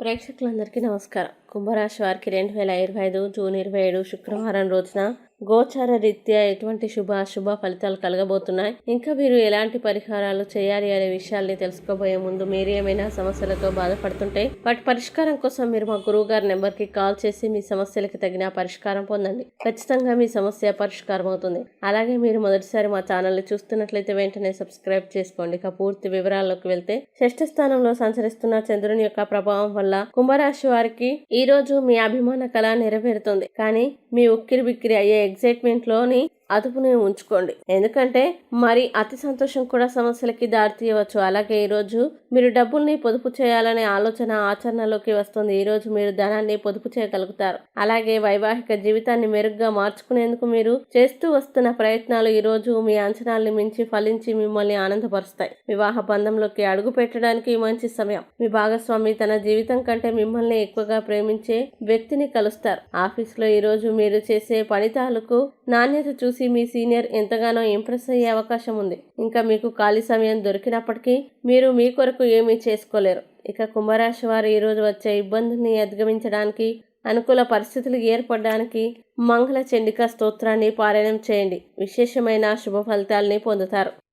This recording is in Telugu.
ప్రేక్షకులందరికీ నమస్కారం. కుంభరాశి వారికి రెండు వేల ఇరవై ఐదు జూన్ ఇరవై ఏడు శుక్రవారం రోజున గోచార రీత్యా ఎటువంటి శుభ అశుభ ఫలితాలు కలగబోతున్నాయి? ఇంకా మీరు ఎలాంటి పరిహారాలు చేయాలి అనే విషయాల్ని తెలుసుకోబోయే ముందు మీరు ఏమైనా సమస్యలతో బాధపడుతుంటే వాటి పరిష్కారం కోసం మీరు మా గురువు గారి నెంబర్కి కాల్ చేసి మీ సమస్యలకు తగిన పరిష్కారం పొందండి. ఖచ్చితంగా మీ సమస్య పరిష్కారం అవుతుంది. అలాగే మీరు మొదటిసారి మా ఛానల్ని చూస్తున్నట్లయితే వెంటనే సబ్స్క్రైబ్ చేసుకోండి. ఇక పూర్తి వివరాల్లోకి వెళ్తే షష్ఠ స్థానంలో సంచరిస్తున్న చంద్రుని యొక్క ప్రభావం వల్ల కుంభరాశి వారికి ఈ రోజు మీ అభిమాన కళ నెరవేరుతుంది. కానీ మీ ఉక్కిరి బిక్కిరి అయ్యే ఎగ్జైట్మెంట్లోని అదుపుని ఉంచుకోండి. ఎందుకంటే మరి అతి సంతోషం కూడా సమస్యలకి దారితీయవచ్చు. అలాగే ఈరోజు మీరు డబ్బుల్ని పొదుపు చేయాలనే ఆలోచన ఆచరణలోకి వస్తుంది. ఈరోజు మీరు ధనాన్ని పొదుపు చేయగలుగుతారు. అలాగే వైవాహిక జీవితాన్ని మెరుగ్గా మార్చుకునేందుకు మీరు చేస్తూ వస్తున్న ప్రయత్నాలు ఈరోజు మీ అంచనాల్ని మించి ఫలించి మిమ్మల్ని ఆనందపరుస్తాయి. వివాహ బంధంలోకి అడుగు పెట్టడానికి మంచి సమయం. మీ భాగస్వామి తన జీవితం కంటే మిమ్మల్ని ఎక్కువగా ప్రేమించే వ్యక్తిని కలుస్తారు. ఆఫీస్లో ఈరోజు మీరు చేసే పనితాలకు నాణ్యత చూసి మీ సీనియర్ ఎంతగానో ఇంప్రెస్ అయ్యే అవకాశం ఉంది. ఇంకా మీకు ఖాళీ సమయం దొరికినప్పటికీ మీరు మీ కొరకు ఏమీ చేసుకోలేరు. ఇక కుంభరాశి వారు ఈరోజు వచ్చే ఇబ్బందుల్ని అధిగమించడానికి అనుకూల పరిస్థితులు ఏర్పడడానికి మంగళ చండిక స్తోత్రాన్ని పారాయణం చేయండి. విశేషమైన శుభ ఫలితాలని పొందుతారు.